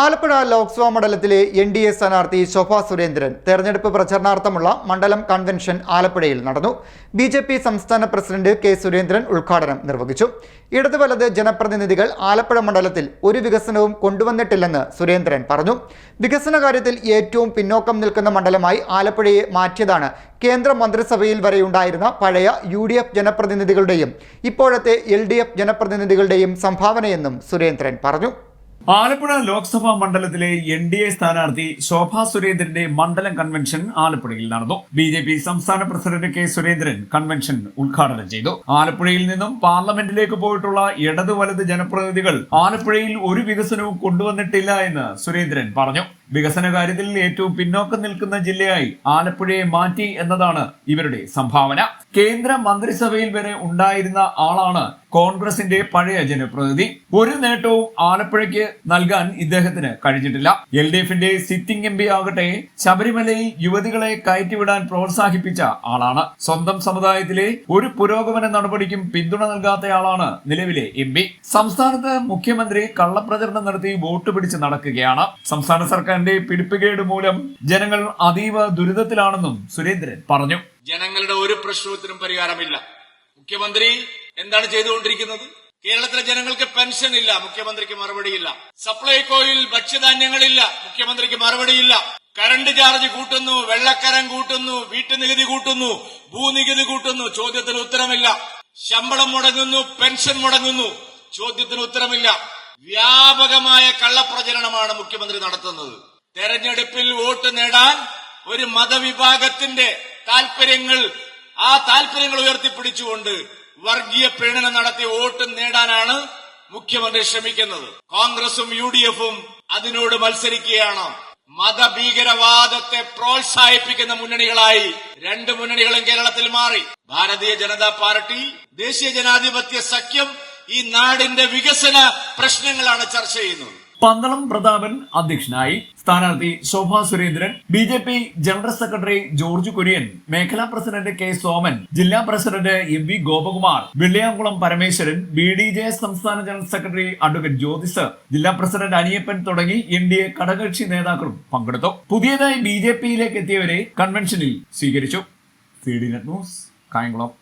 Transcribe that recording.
ആലപ്പുഴ ലോക്സഭാ മണ്ഡലത്തിലെ N D A സ്ഥാനാർത്ഥി ശോഭ സുരേന്ദ്രൻ തെരഞ്ഞെടുപ്പ് പ്രചരണാർത്ഥമുള്ള മണ്ഡലം കൺവെൻഷൻ ആലപ്പുഴയിൽ നടന്നു. ബി ജെ പി സംസ്ഥാന പ്രസിഡന്റ് കെ സുരേന്ദ്രൻ ഉദ്ഘാടനം നിർവഹിച്ചു. ഇടത് വലത് ജനപ്രതിനിധികൾ ആലപ്പുഴ മണ്ഡലത്തിൽ ഒരു വികസനവും കൊണ്ടുവന്നിട്ടില്ലെന്ന് സുരേന്ദ്രൻ പറഞ്ഞു. വികസന കാര്യത്തിൽ ഏറ്റവും പിന്നോക്കം നിൽക്കുന്ന മണ്ഡലമായി ആലപ്പുഴയെ മാറ്റിയതാണ് കേന്ദ്ര മന്ത്രിസഭയിൽ വരെയുണ്ടായിരുന്ന പഴയ യു ഡി എഫ് ജനപ്രതിനിധികളുടെയും ഇപ്പോഴത്തെ എൽ ഡി എഫ് ജനപ്രതിനിധികളുടെയും സംഭാവനയെന്നും സുരേന്ദ്രൻ പറഞ്ഞു. ആലപ്പുഴ ലോക്സഭാ മണ്ഡലത്തിലെ എൻ ഡി എ സ്ഥാനാർത്ഥി ശോഭാ സുരേന്ദ്രന്റെ മണ്ഡലം കൺവെൻഷൻ ആലപ്പുഴയിൽ നടന്നു. ബി ജെ പി സംസ്ഥാന പ്രസിഡന്റ് കെ സുരേന്ദ്രൻ കൺവെൻഷൻ ഉദ്ഘാടനം ചെയ്തു. ആലപ്പുഴയിൽ നിന്നും പാർലമെന്റിലേക്ക് പോയിട്ടുള്ള ഇടത് വലത് ജനപ്രതിനിധികൾ ആലപ്പുഴയിൽ ഒരു വികസനവും കൊണ്ടുവന്നിട്ടില്ല എന്ന് സുരേന്ദ്രൻ പറഞ്ഞു. വികസന കാര്യത്തിൽ ഏറ്റവും പിന്നോക്കം നിൽക്കുന്ന ജില്ലയായി ആലപ്പുഴയെ മാറ്റി എന്നതാണ് ഇവരുടെ സംഭാവന. കേന്ദ്ര മന്ത്രിസഭയിൽ വരെ ഉണ്ടായിരുന്ന ആളാണ് കോൺഗ്രസിന്റെ പഴയ ജനപ്രതിനിധി. ഒരു നേട്ടവും ആലപ്പുഴയ്ക്ക് നൽകാൻ ഇദ്ദേഹത്തിന് കഴിഞ്ഞിട്ടില്ല. എൽ ഡി എഫിന്റെ സിറ്റിംഗ് എം പി ആകട്ടെ ശബരിമലയിൽ യുവതികളെ കയറ്റിവിടാൻ പ്രോത്സാഹിപ്പിച്ച ആളാണ്. സ്വന്തം സമുദായത്തിലെ ഒരു പുരോഗമന നടപടിക്കും പിന്തുണ നൽകാത്തയാളാണ് നിലവിലെ എം പി. സംസ്ഥാനത്ത് മുഖ്യമന്ത്രി കള്ളപ്രചരണം നടത്തി വോട്ട് പിടിച്ച് നടക്കുകയാണ്. സംസ്ഥാന സർക്കാരിന്റെ പിടിപ്പുകേട് മൂലം ജനങ്ങൾ അതീവ ദുരിതത്തിലാണെന്നും സുരേന്ദ്രൻ പറഞ്ഞു. ജനങ്ങളുടെ ഒരു പ്രശ്നത്തിനും പരിഹാരമില്ല. മുഖ്യമന്ത്രി എന്താണ് ചെയ്തുകൊണ്ടിരിക്കുന്നത്? കേരളത്തിലെ ജനങ്ങൾക്ക് പെൻഷൻ ഇല്ല മുഖ്യമന്ത്രിക്ക് മറുപടിയില്ല. സപ്ലൈകോയിൽ ഭക്ഷ്യധാന്യങ്ങളില്ല മുഖ്യമന്ത്രിക്ക് മറുപടിയില്ല. കറണ്ട് ചാർജ് കൂട്ടുന്നു വെള്ളക്കരം കൂട്ടുന്നു വീട്ടുനികുതി കൂട്ടുന്നു ഭൂനികുതി കൂട്ടുന്നു ചോദ്യത്തിന് ഉത്തരമില്ല. ശമ്പളം മുടങ്ങുന്നു പെൻഷൻ മുടങ്ങുന്നു ചോദ്യത്തിന് ഉത്തരമില്ല. വ്യാപകമായ കള്ളപ്രചരണമാണ് മുഖ്യമന്ത്രി നടത്തുന്നത്. തെരഞ്ഞെടുപ്പിൽ വോട്ട് നേടാൻ ഒരു മതവിഭാഗത്തിന്റെ താൽപര്യങ്ങൾ ആ താൽപര്യങ്ങൾ ഉയർത്തിപ്പിടിച്ചുകൊണ്ട് വർഗീയ പ്രീണനം നടത്തി വോട്ട് നേടാനാണ് മുഖ്യമന്ത്രി ശ്രമിക്കുന്നത്. കോൺഗ്രസും യു ഡി എഫും അതിനോട് മത്സരിക്കുകയാണ്. മതഭീകരവാദത്തെ പ്രോത്സാഹിപ്പിക്കുന്ന മുന്നണികളായി രണ്ട് മുന്നണികളും കേരളത്തിൽ മാറി. ഭാരതീയ ജനതാ പാർട്ടി ദേശീയ ജനാധിപത്യ സഖ്യം ഈ നാടിന്റെ വികസന പ്രശ്നങ്ങളാണ് ചർച്ച ചെയ്യുന്നത്. പന്തളം പ്രതാപൻ അധ്യക്ഷനായി സ്ഥാനാർത്ഥി Shobha Surendran B J P general secretary George Kurian മേഖലാ പ്രസിഡന്റ് കെ സോമൻ ജില്ലാ president M V Gopakumar Velliyamkulam Parameswaran B D J സംസ്ഥാന ജനറൽ സെക്രട്ടറി അഡ്വക്കേറ്റ് ജ്യോതിസ് ജില്ലാ പ്രസിഡന്റ് അനിയപ്പൻ തുടങ്ങി എൻ ഡി എ ഘടകകക്ഷി നേതാക്കളും പങ്കെടുത്തു. പുതിയതായി ബി ജെ പിയിലേക്ക് എത്തിയവരെ കൺവെൻഷനിൽ സ്വീകരിച്ചു. C D net news Kayamkulam.